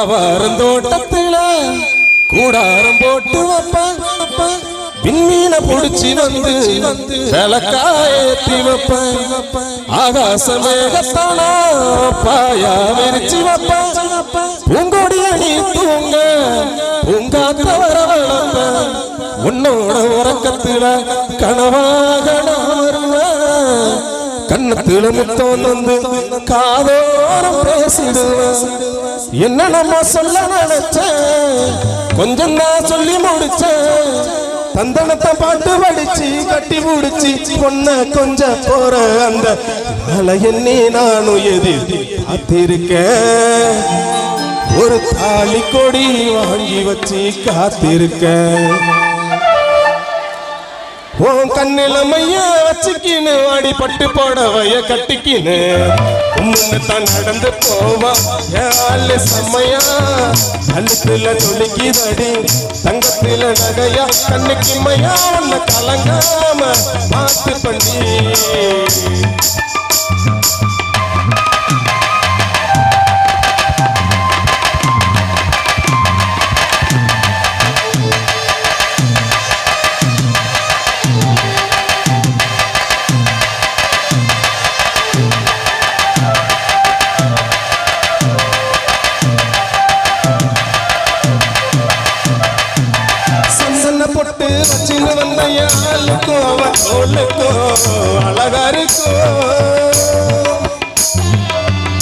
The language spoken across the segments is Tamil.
அவரந்தோட்டத்துல கூடாரம் போட்டு வைப்பான் விண்மீனை பிடிச்சி வந்து வந்து விளக்காயத்தி வைப்பேன் ஆகாச மேகத்தானா பாயா விரிச்சி வைப்பேன் பூங்கொடிய நீ தூங்க பூங்காத்த வர வளர்ப்பேன் உன்னோட உறக்கத்துல கனவாக நான் வருவேன். கண்ணத்துல முத்தம் வந்து காதோரம் பேசிடுவேன் என்ன நம்ம சொல்ல நினைச்சேன் கொஞ்சம் நான் சொல்லி முடிச்சேன் தந்தனத்தை பாட்டு படிச்சு கட்டி முடிச்சு பொண்ண கொஞ்சம் போற அந்த மலை எண்ணி நானும் எதிர் காத்திருக்கேன். ஒரு தாலி கொடி வாங்கி வச்சு காத்திருக்கேன். உன் கண்ணில மைய வச்சுக்கின்னு வாடி பட்டு போடவைய கட்டிக்கின்னு தான் நடந்து போவா. ஏழு செம்மையா? கழுத்துல துளிக்குதடி தங்கத்துல நகையா? கண்ணுக்கு மையா? உன்னை கலங்காம பார்த்து பண்ணி பொட்டு வச்சுன்னு வந்த யாருக்கும் அவன் தோலுக்கும் அழகா இருக்கும்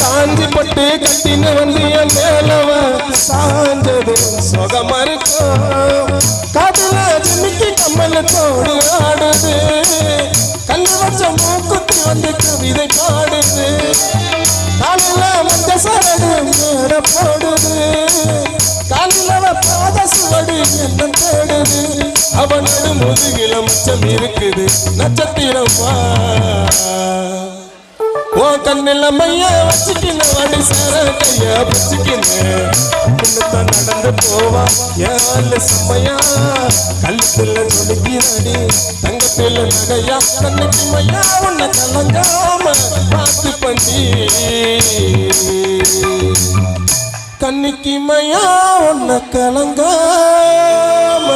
காஞ்சி பட்டு கட்டின்னு வந்து என் மேலவ சாஞ்சது சுகமா இருக்கும் காதுல ஜிமிக்கி கம்மல தோடு ஆடுது. கண்ணு வச்ச மூக்குத்தி வந்து கவிதை பாடுது. காலில மஞ்ச சரடு மேல போடுது. காலில பாத சுவடு என்ன தேடுது. அவனோட முதுகில மச்சம் இருக்குது. நட்சத்திரமா ஓ கண்ணில் மையா வச்சுக்கின வாடி சார கையா பிடிச்சிக்கின நடந்து போவா. ஏழு செம்மையா. கழுத்துல நொடுக்கிறடி தங்கத்துல நகையா. கண்ணுக்கு மையா. உன்னை கலங்காம பார்த்து பண்ணி கண்ணுக்கு மையா. உன்னை கலங்காம